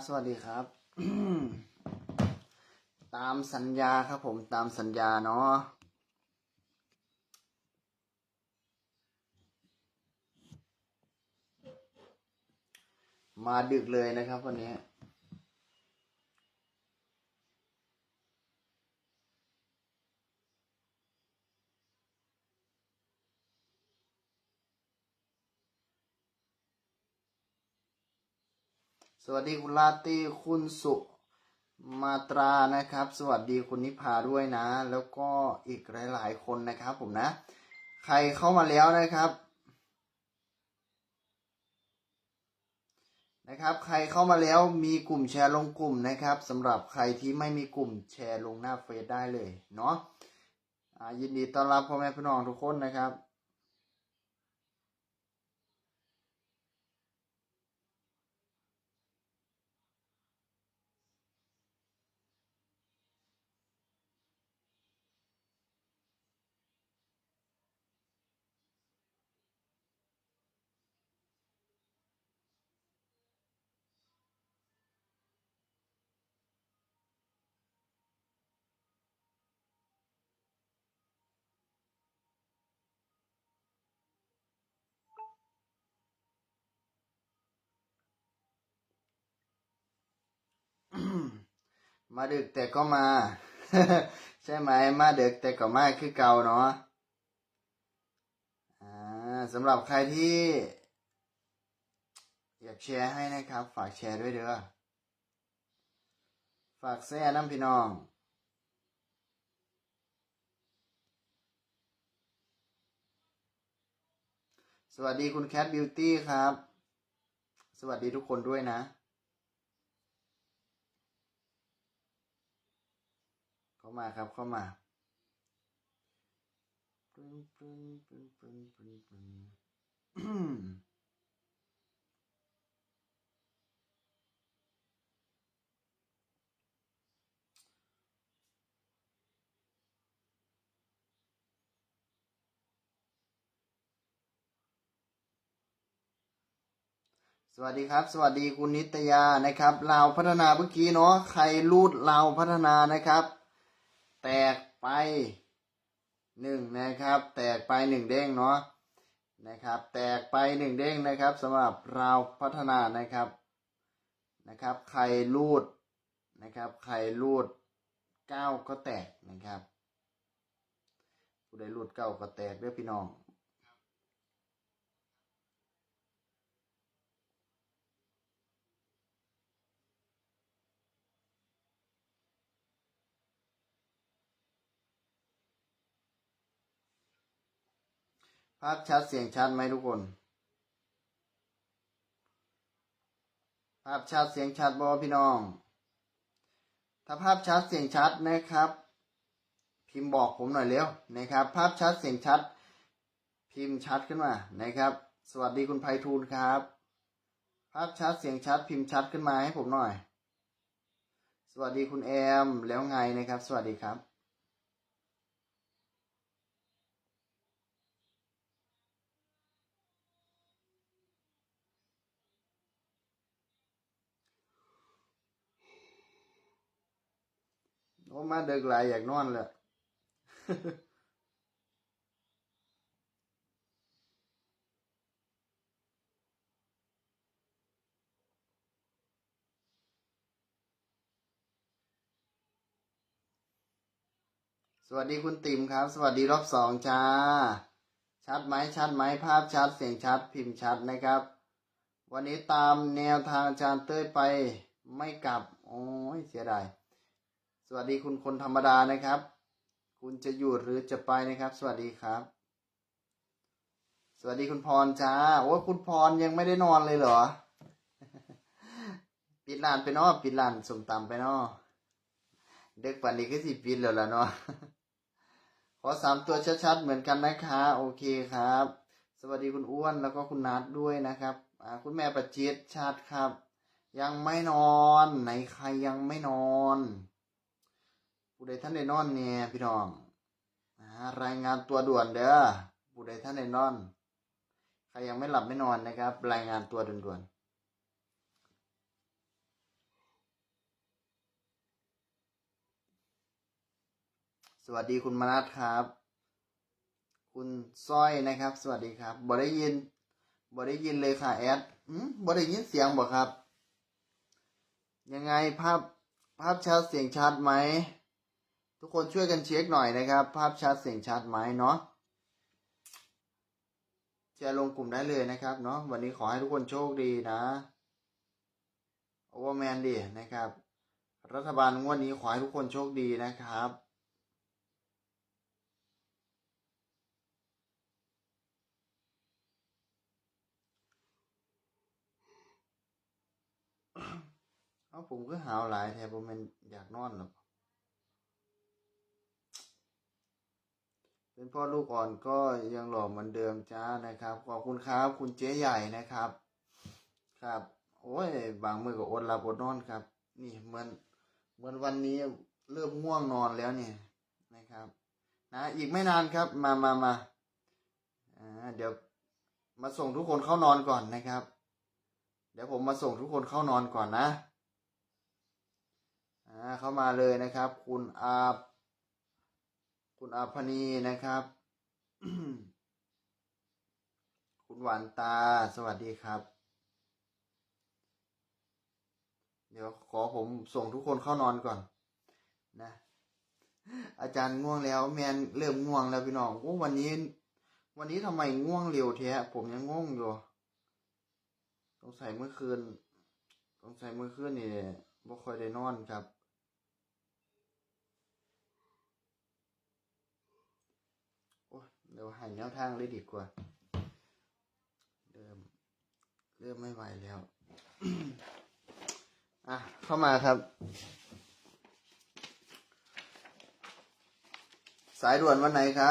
ับสวัสดีครับ ตามสัญญาครับผมตามสัญญาเนาะมาดึกเลยนะครับวันนี้ สวัสดีคุณลาตีคุณสุมาตรานะครับ สวัสดีคุณนิพาด้วยนะ แล้วก็อีกหลาย ๆ คนนะครับผมนะ ใครเข้ามาแล้วนะครับนะครับ ใครเข้ามาแล้วมีกลุ่มแชร์ลงกลุ่มนะครับสำหรับใครที่ไม่มีกลุ่มแชร์ลงหน้าเฟซได้เลยเนาะยินดีต้อนรับพ่อแม่พี่น้องทุกคนนะครับ มาดึกแต่ก็มา ใช่ไหมมาดึกแต่ก็มาคือเก่าเนาะอ่าสำหรับใครที่ อยากแชร์ให้นะครับ ฝากแชร์ด้วยเด้อฝากแชร์น้ำพี่น้องสวัสดีคุณแคทบิวตี้ครับ สวัสดีทุกคนด้วยนะ เข้ามาครับ เข้ามาปึ้งปึ้งปึ้งปึ้งปึ้งปึ้งสวัสดีครับ สวัสดีคุณนิตยานะครับลาพัฒนาเมื่อกี้เนาะใครรูดลาพัฒนานะครับ แตกไปหนึ่งนะครับ แตกไปหนึ่งเด้งเนาะนะครับ แตกไปหนึ่งเด้งนะครับสำหรับเราพัฒนานะครับนะครับใครรูดนะครับใครรูดเก้าก็แตกนะครับผู้ใดรูดเก้าก็แตกเด้อพี่น้อง ภาพชัดเสียงชัดไหมทุกคน ภาพชัดเสียงชัดบอพี่น้อง ถ้าภาพชัดเสียงชัดนะครับ พิมพ์บอกผมหน่อยเร็วนะครับ ภาพชัดเสียงชัด พิมพ์ชัดขึ้นมานะครับ สวัสดีคุณไพฑูรย์ครับ ภาพชัดเสียงชัด พิมพ์ชัดขึ้นมาให้ผมหน่อย สวัสดีคุณแอมแล้วไงนะครับ สวัสดีครับ โอ้มาเด็กหลายอยากนอนเลยสวัสดีคุณติ๋มครับ สวัสดีรอบสองจ้า ชัดไหมชัดไหมภาพชัดเสียงชัดพิมพ์ชัดนะครับ วันนี้ตามแนวทางอาจารย์เต้ยไปไม่กลับ โอ้ยเสียดาย สวัสดีคุณคนธรรมดานะครับ คุณจะหยุดหรือจะไปนะครับ สวัสดีครับ สวัสดีคุณพรจ้าโอ้คุณพรยังไม่ได้นอนเลยเหรอ ปิดร้านไปเนาะปิดร้านสมตำไปเนาะเด็กปันนี้ก็สิปิดแล้วล่ะเนาะขอสามตัวชัดๆเหมือนกันนะคะ โอเคครับ สวัสดีคุณอ้วนแล้วก็คุณนัทด้วยนะครับอ่าคุณแม่ประจิตชาติครับ ยังไม่นอน ไหนใครยังไม่นอน ผู้ใดท่านได้นอนเนี่ยพี่น้องรายงานตัวด่วนเด้อผู้ใดท่านได้นอนใครยังไม่หลับไม่นอนนะครับ รายงานตัวด่วนๆสวัสดีคุณมนัทครับ คุณสร้อยนะครับ สวัสดีครับบ่ได้ยินบ่ได้ยินเลยค่ะแอดบ่ได้ยินเสียงบ่ครับ ยังไงภาพภาพชัดเสียงชัดไหม ทุกคนช่วยกันเช็คหน่อยนะครับ ภาพชัดเสียงชัดไหมเนาะแชร์ลงกลุ่มได้เลยนะครับเนาะวันนี้ขอให้ทุกคนโชคดีนะโอเวอร์แมนดีนะครับ รัฐบาลงวดนี้ขอให้ทุกคนโชคดีนะครับเอาผมก็หาวหลายแทบผมเป็นอยากนอนหรอก เป็นพ่อลูกอ่อนก็ยังหล่อเหมือนเดิมจ้านะครับ ขอบคุณครับ คุณเจ๊ใหญ่นะครับ ครับ โอ้ย บางมือก็อดหลับอดนอนครับ นี่เหมือนเหมือนวันนี้เริ่มง่วงนอนแล้วเนี่ยนะครับ นะอีกไม่นานครับ มามามาอ่าเดี๋ยวมาส่งทุกคนเข้านอนก่อนนะครับ เดี๋ยวผมมาส่งทุกคนเข้านอนก่อนนะอ่าเข้ามาเลยนะครับ คุณอา คุณอาพนีนะครับ คุณหวานตาสวัสดีครับ เดี๋ยวขอผมส่งทุกคนเข้านอนก่อน นะ อาจารย์ง่วงแล้ว แมนเริ่มง่วงแล้วพี่น้องโอ้วันนี้ วันนี้ทำไมง่วงเร็วแท้ผมยังง่วงอยู่สงใสัยเมื่อคืนสงใสัยเมื่อคืนนี่บ่ค่อยได้นอนครับ โอ้ยเดี๋ยวหาแนวทางเลยดีกว่า เริ่ม เริ่มไม่ไหวแล้ว อะ เข้ามาครับ สายด่วนวันไหนคะ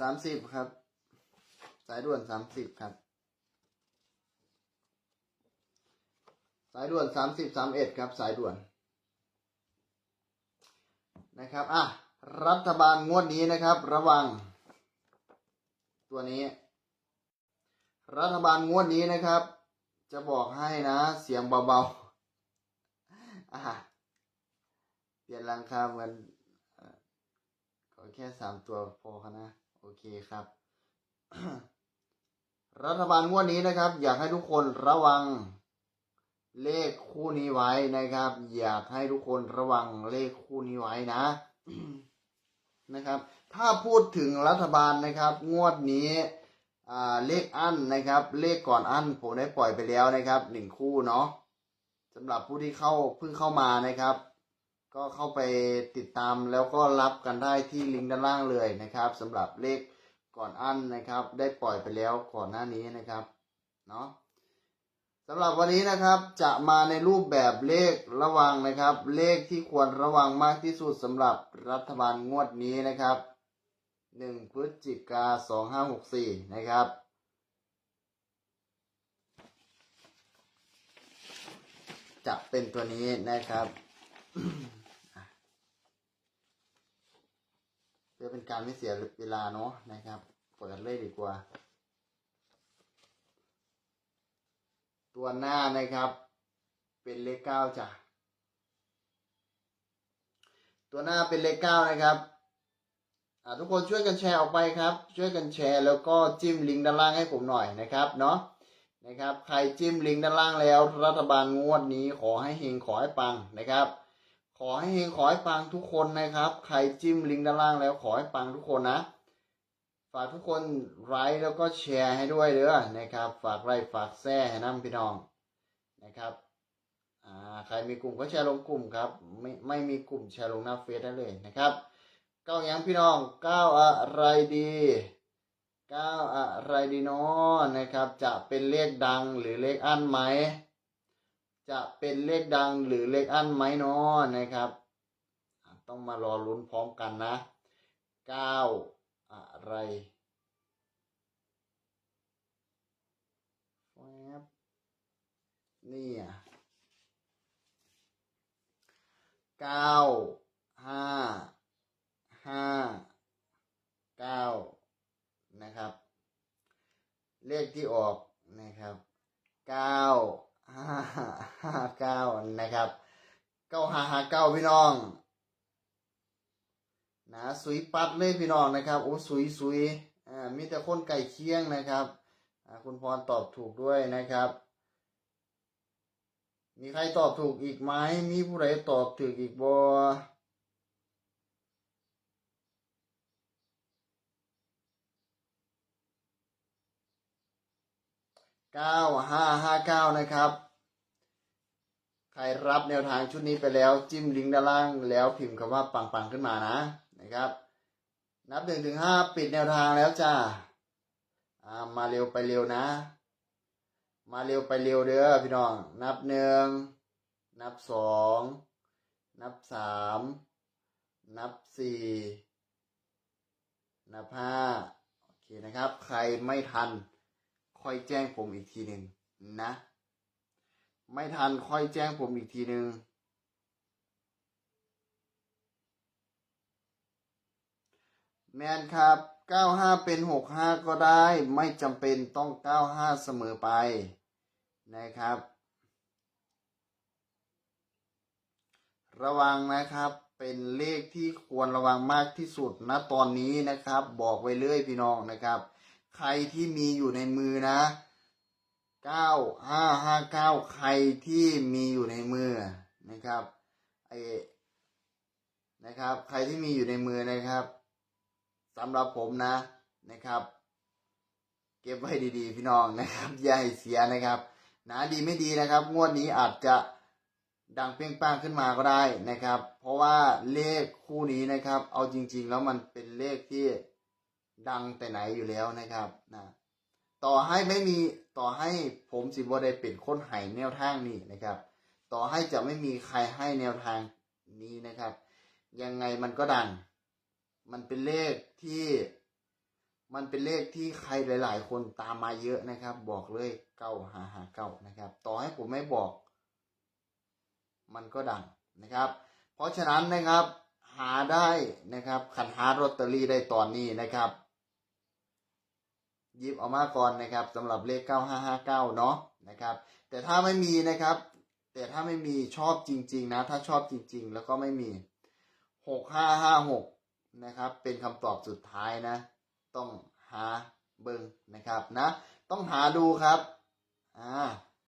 สามสิบครับ สายด่วนสามสิบครับ สายด่วนสามสิบสามเอ็ดครับ สายด่วน นะครับ อะ รัฐบาลงวดนี้นะครับ ระวัง ตัวนี้ รัฐบาลงวดนี้นะครับ จะบอกให้นะเสียงเบาๆอะเปลี่ยนรังคาเหมือนขอแค่สามตัวพอครับนะโอเคครับ รัฐบาลงวดนี้นะครับ อยากให้ทุกคนระวังเลขคู่นี้ไว้นะครับ อยากให้ทุกคนระวังเลขคู่นี้ไว้นะ นะครับ ถ้าพูดถึงรัฐบาลนะครับ งวดนี้เลขอั้นนะครับ เลขก่อนอั้นผมได้ปล่อยไปแล้วนะครับหนึ่งคู่เนาะสำหรับผู้ที่เข้าเพิ่งเข้ามานะครับ ก็เข้าไปติดตามแล้วก็รับกันได้ที่ลิงก์ด้านล่างเลยนะครับสำหรับเลขก่อนอั้นนะครับ ได้ปล่อยไปแล้วก่อนหน้านี้นะครับเนาะ สำหรับวันนี้นะครับจะมาในรูปแบบเลขระวังนะครับ เลขที่ควรระวังมากที่สุดสำหรับรัฐบาลงวดนี้นะครับหนึ่งพฤศจิกาสองห้าหกสี่นะครับ จะเป็นตัวนี้นะครับเพื่อเป็นการไม่เสียเวลาเนาะนะครับเปิดเลยดีกว่า ตัวหน้านะครับ เป็นเลขเก้าจ้ะ ตัวหน้าเป็นเลขเก้านะครับทุกคนช่วยกันแชร์ออกไปครับ ช่วยกันแชร์แล้วก็จิ้มลิงก์ด้านล่างให้ผมหน่อยนะครับเนาะนะครับ ใครจิ้มลิงก์ด้านล่างแล้ว รัฐบาลงวดนี้ขอให้เฮงขอให้ปังนะครับ ขอให้เฮงขอให้ปังทุกคนนะครับ ใครจิ้มลิงก์ด้านล่างแล้วขอให้ปังทุกคนนะ ฝากทุกคนไลค์แล้วก็แชร์ให้ด้วยเด้อนะครับ ฝากไลค์ฝากแชร์ให้น้ำพี่น้องนะครับอ่าใครมีกลุ่มก็แชร์ลงกลุ่มครับ ไม่ไม่มีกลุ่มแชร์ลงหน้าเฟซได้เลยนะครับก้าวยังพี่น้องก้าวอะไรดีก้าวอะไรดีเนาะนะครับ จะเป็นเลขดังหรือเลขอั้นไหมจะเป็นเลขดังหรือเลขอั้นไหมเนาะนะครับ ต้องมารอลุ้นพร้อมกันนะเก้า อะไรแวบนี่อะเก้าห้าห้าเก้านะครับ เลขที่ออกนะครับเก้าห้าห้าเก้านะครับเก้าห้าห้าเก้าพี่น้อง นะสุยปัดเลยพี่น้องนะครับโอ้สุยสุยอ่ามีแต่คนไก่เคียงนะครับอ่าคุณพรตอบถูกด้วยนะครับ มีใครตอบถูกอีกไหมมีผู้ใดตอบถูกอีกบ่เก้าห้าห้าเก้านะครับใครรับแนวทางชุดนี้ไปแล้วจิ้มลิงก์ด้านล่างแล้วพิมพ์คำว่าปังๆขึ้นมานะ นะครับ นับหนึ่งถึงห้าปิดแนวทางแล้วจ้าอ่ามาเร็วไปเร็วนะ มาเร็วไปเร็วเด้อพี่น้อง นับหนึ่งนับสองนับสามนับสี่นับห้าโอเคนะครับ ใครไม่ทัน ค่อยแจ้งผมอีกทีหนึ่งนะ ไม่ทันค่อยแจ้งผมอีกทีหนึ่ง แมนครับ 95 เป็น 65 ก็ได้ ไม่จำเป็นต้อง 95 เสมอไปนะครับ ระวังนะครับเป็นเลขที่ควรระวังมากที่สุดณตอนนี้นะครับ บอกไว้เลยพี่น้องนะครับ ใครที่มีอยู่ในมือนะเก้าห้าห้าเก้าใครที่มีอยู่ในมือนะครับไอ้นะครับ ใครที่มีอยู่ในมือนะครับ สำหรับผมนะนะครับ เก็บไว้ดีๆ พี่น้องนะครับ อย่าให้เสียนะครับนะดีไม่ดีนะครับ งวดนี้อาจจะดังเปี้ยงป้างขึ้นมาก็ได้นะครับ เพราะว่าเลขคู่นี้นะครับ เอาจริง ๆ แล้วมันเป็นเลขที่ดังแต่ไหนอยู่แล้วนะครับนะต่อให้ไม่มีต่อให้ผมสิบวได้เป็นคนไห้แนวทางนี้นะครับ ต่อให้จะไม่มีใครให้แนวทางนี้นะครับ ยังไงมันก็ดัง มันเป็นเลขที่ มันเป็นเลขที่ใครหลาย ๆ คนตามมาเยอะนะครับ บอกเลยเก้าหาหาเก้านะครับ ต่อให้ผมไม่บอก มันก็ดังนะครับ เพราะฉะนั้นนะครับ หาได้นะครับขันหาลอตเตอรี่ได้ตอนนี้นะครับยิบออกมาก่อนนะครับสำหรับเลข 9559 เนาะนะครับ แต่ถ้าไม่มีนะครับ แต่ถ้าไม่มีชอบจริง ๆ นะ ถ้าชอบจริง ๆ แล้วก็ไม่มี 6556 นะครับ เป็นคำตอบสุดท้ายนะ ต้องหาเบิงนะครับนะ ต้องหาดูครับ อ่า